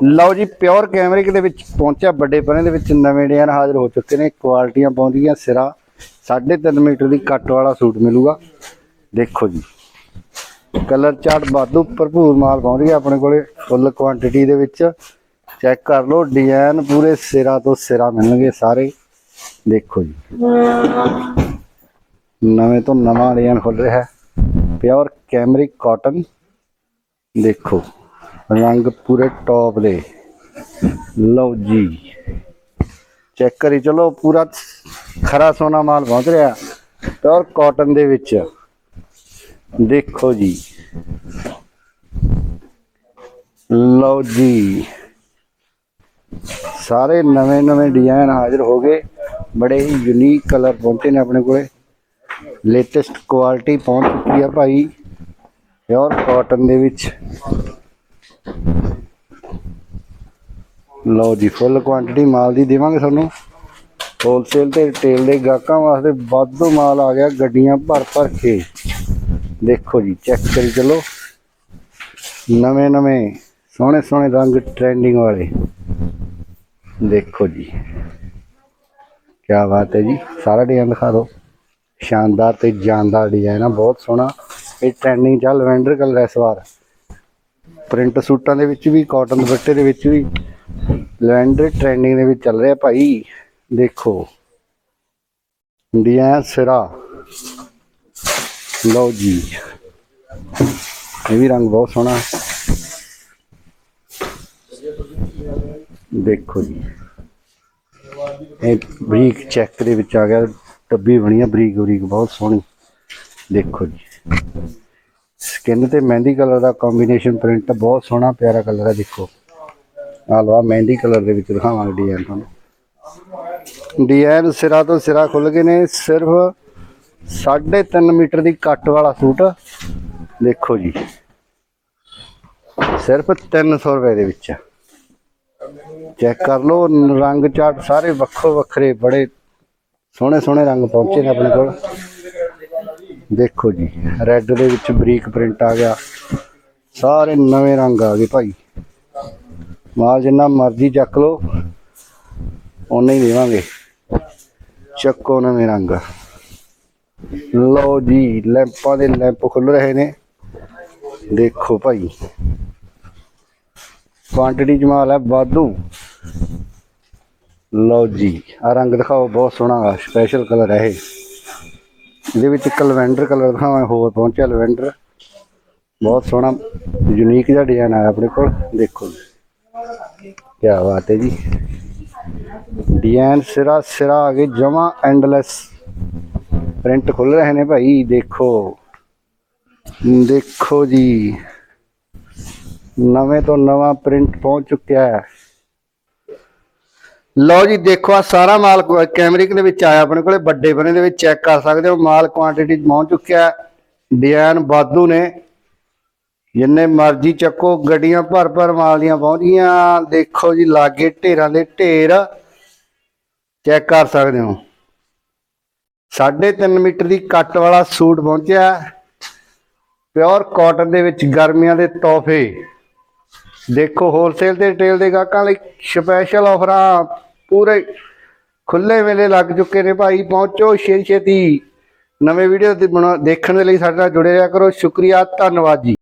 ਲਓ ਜੀ pure cambric ਦੇ ਵਿੱਚ ਪਹੁੰਚਿਆ, ਵੱਡੇ ਪਰੇ ਦੇ ਵਿੱਚ ਨਵੇਂ ਡਿਜ਼ਾਈਨ ਹਾਜ਼ਰ ਹੋ ਚੁੱਕੇ ਨੇ ਕੁਆਲਿਟੀਆਂ ਪਹੁੰਚ ਗਈਆਂ ਸਿਰਾ 3.5 ਮੀਟਰ ਦੀ ਕੱਟ ਵਾਲਾ ਸੂਟ ਮਿਲੂਗਾ। ਦੇਖੋ ਜੀ, ਕਲਰ ਚਾਰਟ ਵਾਧੂ ਭਰਪੂਰ ਮਾਲ ਪਹੁੰਚ ਗਿਆ ਆਪਣੇ ਕੋਲੇ ਫੁੱਲ ਕੁਆਂਟੀਟੀ ਦੇ ਵਿੱਚ। ਚੈੱਕ ਕਰ ਲਓ, ਡਿਜ਼ਾਈਨ ਪੂਰੇ ਸਿਰਾ ਤੋਂ ਸਿਰਾ ਮਿਲਣਗੇ ਸਾਰੇ। ਦੇਖੋ ਜੀ, ਨਵੇਂ ਤੋਂ ਨਵਾਂ ਡਿਜ਼ਾਈਨ ਖੁੱਲ ਰਿਹਾ ਹੈ। ਪਿਓਰ ਕੈਮਰਿਕ ਕਾਟਨ ਦੇਖੋ। ਰੰਗ ਪੂਰੇ ਟੌਪ ਦੇ। ਲਓ ਜੀ। ਚੈੱਕ ਕਰੀ, ਚਲੋ ਪੂਰਾ ਖਰਾ ਸੋਨਾ ਮਾਲ ਪਹੁੰਚ ਰਿਹਾ। ਪਿਓਰ ਕਾਟਨ ਦੇ ਵਿੱਚ। ਦੇਖੋ ਜੀ। ਲਓ ਜੀ। ਸਾਰੇ ਨਵੇਂ ਨਵੇਂ ਡਿਜ਼ਾਈਨ ਹਾਜ਼ਰ ਹੋ ਗਏ। ਬੜੇ ਹੀ ਯੂਨੀਕ ਕਲਰ ਪਹੁੰਚੇ ਨੇ ਆਪਣੇ ਕੋਲੇ। ਲੇਟੈਸਟ ਕੁਆਲਿਟੀ ਪਹੁੰਚ ਚੁੱਕੀ ਆ ਭਾਈ। ਪਿਓਰ ਕਾਟਨ ਦੇ ਵਿੱਚ। ਲਓ ਜੀ ਫੁੱਲ ਕੁਆਂਟੀਟੀ ਮਾਲ ਦੀ ਦੇਵਾਂਗੇ ਤੁਹਾਨੂੰ। ਹੋਲਸੇਲ ਤੇ ਰਿਟੇਲ ਦੇ ਗਾਹਕਾਂ ਵਾਸਤੇ ਵਾਧੂ ਮਾਲ ਆ ਗਿਆ, ਗੱਡੀਆਂ ਭਰ ਭਰ ਕੇ। ਦੇਖੋ ਜੀ ਚੈੱਕ ਕਰੀ ਚਲੋ। ਨਵੇਂ ਨਵੇਂ, ਸੋਹਣੇ ਸੋਹਣੇ ਰੰਗ ਟ੍ਰੈਂਡਿੰਗ ਵਾਲੇ। ਦੇਖੋ ਜੀ। ਕੀ ਬਾਤ ਹੈ ਜੀ, ਸਾਰਾ ਡਿਜ਼ਾਈਨ ਦਿਖਾ ਦਿਓ। ਸ਼ਾਨਦਾਰ ਤੇ ਜਾਨਦਾਰ ਡਿਜ਼ਾਈਨ ਆ, ਬਹੁਤ ਸੋਹਣਾ। ਇਹ ਟ੍ਰੈਂਡਿੰਗ ਚੱਲ ਲਵੈਂਡਰ ਕਲਰ ਇਸ ਵਾਰ ਪ੍ਰਿੰਟ ਸੂਟਾਂ ਦੇ ਵਿੱਚ ਵੀ ਕਾਟਨ ਦੁਪੱਟੇ ਦੇ ਵਿੱਚ ਵੀ। ਲਵੈਂਡਰ ਟ੍ਰੈਂਡਿੰਗ ਦੇ ਵਿੱਚ ਚੱਲ ਰਿਹਾ ਭਾਈ, ਦੇਖੋ। ਡਿਜ਼ਾਈਨ ਸਿਰਾ। ਲਓ ਜੀ। ਇਹ ਵੀ ਰੰਗ ਬਹੁਤ ਸੋਹਣਾ। ਦੇਖੋ ਜੀ। ਇਹ ਬਰੀਕ ਚੈੱਕ ਦੇ ਵਿੱਚ ਆ ਗਿਆ। ਟੱਬੀ ਬਣੀ ਆ ਬਰੀਕ ਬਰੀਕ ਬਹੁਤ ਸੋਹਣੀ। ਦੇਖੋ ਜੀ। ਸਕਿਨ ਤੇ ਮਹਿੰਦੀ ਕਲਰ ਦਾ ਕੰਬੀਨੇਸ਼ਨ ਪ੍ਰਿੰਟ ਬਹੁਤ ਸੋਹਣਾ ਪਿਆਰਾ ਕਲਰ ਹੈ ਦੇਖੋ। ਆ ਲਓ ਮਹਿੰਦੀ ਕਲਰ ਦੇ ਵਿੱਚ ਦਿਖਾਵਾਂਗੇ ਡਿਜ਼ਾਈਨ ਤੁਹਾਨੂੰ। ਡਿਜ਼ਾਈਨ ਸਿਰਾ ਤੋਂ ਸਿਰਾ ਖੁੱਲ ਗਏ ਨੇ, ਸਿਰਫ 3.5 ਮੀਟਰ ਦੀ ਕੱਟ ਵਾਲਾ ਸੂਟ। ਦੇਖੋ ਜੀ, ਸਿਰਫ 300 ਰੁਪਏ ਦੇ ਵਿੱਚ। ਚੈੱਕ ਕਰ ਲਓ, ਰੰਗ ਚਾਟ ਸਾਰੇ ਵੱਖੋ ਵੱਖਰੇ, ਬੜੇ ਸੋਹਣੇ ਸੋਹਣੇ ਰੰਗ ਪਹੁੰਚੇ ਨੇ ਆਪਣੇ ਕੋਲ। ਦੇਖੋ ਜੀ ਰੈੱਡ ਦੇ ਵਿੱਚ ਬਰੀਕ ਪ੍ਰਿੰਟ ਆ ਗਿਆ। ਸਾਰੇ ਨਵੇਂ ਰੰਗ ਆ ਗਏ ਭਾਈ। ਮਾਲ ਜਿੰਨਾ ਮਰਜ਼ੀ ਚੱਕ ਲਓ ਉਨਾ ਹੀ ਦੇਵਾਂਗੇ। ਚੱਕੋ ਨਵੇਂ ਰੰਗ। ਲਓ ਜੀ, ਲੈਂਪਾਂ ਦੇ ਲੈਂਪ ਖੁੱਲ ਰਹੇ ਨੇ। ਦੇਖੋ ਭਾਈ। ਕੁਆਂਟੀਟੀ ਚ ਮਾਲ ਹੈ ਵਾਧੂ। ਲਓ ਜੀ ਆ ਰੰਗ ਦਿਖਾਓ, ਬਹੁਤ ਸੋਹਣਾ ਆ ਸਪੈਸ਼ਲ ਕਲਰ ਹੈ ਇਹ। ਇਹਦੇ ਵਿੱਚ ਇੱਕ ਲਵੈਂਡਰ ਕਲਰ ਦਿਖਾਵਾਂ, ਹੋਰ ਪਹੁੰਚਿਆ ਲਵੈਂਡਰ। ਬਹੁਤ ਸੋਹਣਾ ਯੂਨੀਕ ਜਿਹਾ ਡਿਜ਼ਾਈਨ ਆਇਆ ਆਪਣੇ ਕੋਲ, ਦੇਖੋ ਕੀ ਬਾਤ ਹੈ ਜੀ। ਡਿਜ਼ਾਈਨ ਸਿਰਾ ਸਿਰਾ ਆ ਗਏ, ਜਮਾ ਐਂਡਲੈਸ ਪ੍ਰਿੰਟ ਖੁੱਲ ਰਹੇ ਨੇ ਭਾਈ, ਦੇਖੋ। ਦੇਖੋ ਜੀ। ਨਵੇਂ ਤੋਂ ਨਵਾਂ ਪ੍ਰਿੰਟ ਪਹੁੰਚ ਚੁੱਕਿਆ ਹੈ। ਲਓ ਜੀ, ਦੇਖੋ ਆ ਸਾਰਾ ਮਾਲ ਕੈਮਰਿਕ ਦੇ ਵਿੱਚ ਆਇਆ ਆਪਣੇ ਕੋਲੇ, ਵੱਡੇ ਬਣੇ ਦੇ ਵਿੱਚ ਚੈੱਕ ਕਰ ਸਕਦੇ ਹੋ, ਮਾਲ ਕੁਆਂਟੀਟੀ ਪਹੁੰਚ ਚੁੱਕਿਆ ਡਿਜ਼ਾਈਨ ਵਾਧੂ ਨੇ, ਜਿੰਨੇ ਮਰਜ਼ੀ ਚੱਕੋ, ਗੱਡੀਆਂ ਭਰ ਭਰ ਮਾਲ ਦੀਆਂ ਪਹੁੰਚ ਗਈਆਂ। ਦੇਖੋ ਜੀ, ਲਾਗੇ ਢੇਰਾਂ ਦੇ ਢੇਰ ਚੈੱਕ ਕਰ ਸਕਦੇ ਹੋ। 3.5 ਮੀਟਰ ਦੀ ਕੱਟ ਵਾਲਾ ਸੂਟ ਪਹੁੰਚਿਆ। ਪਿਓਰ ਕਾਟਨ ਦੇ ਵਿੱਚ ਗਰਮੀਆਂ ਦੇ ਤੋਹਫੇ। ਦੇਖੋ ਹੋਲਸੇਲ ਤੇ ਰਿਟੇਲ ਦੇ ਗਾਹਕਾਂ ਲਈ ਸਪੈਸ਼ਲ ਆਫਰਾਂ ਪੂਰੇ ਖੁੱਲੇ ਵੇਲੇ ਲੱਗ ਚੁੱਕੇ ਨੇ ਭਾਈ। ਪਹੁੰਚੋ ਛੇਤੀ ਛੇਤੀ ਨਵੇਂ ਵੀਡੀਓ ਦੇਖਣ ਦੇ ਲਈ ਸਾਡੇ ਨਾਲ ਜੁੜੇ ਰਿਹਾ ਕਰੋ। ਸ਼ੁਕਰੀਆ, ਧੰਨਵਾਦ ਜੀ।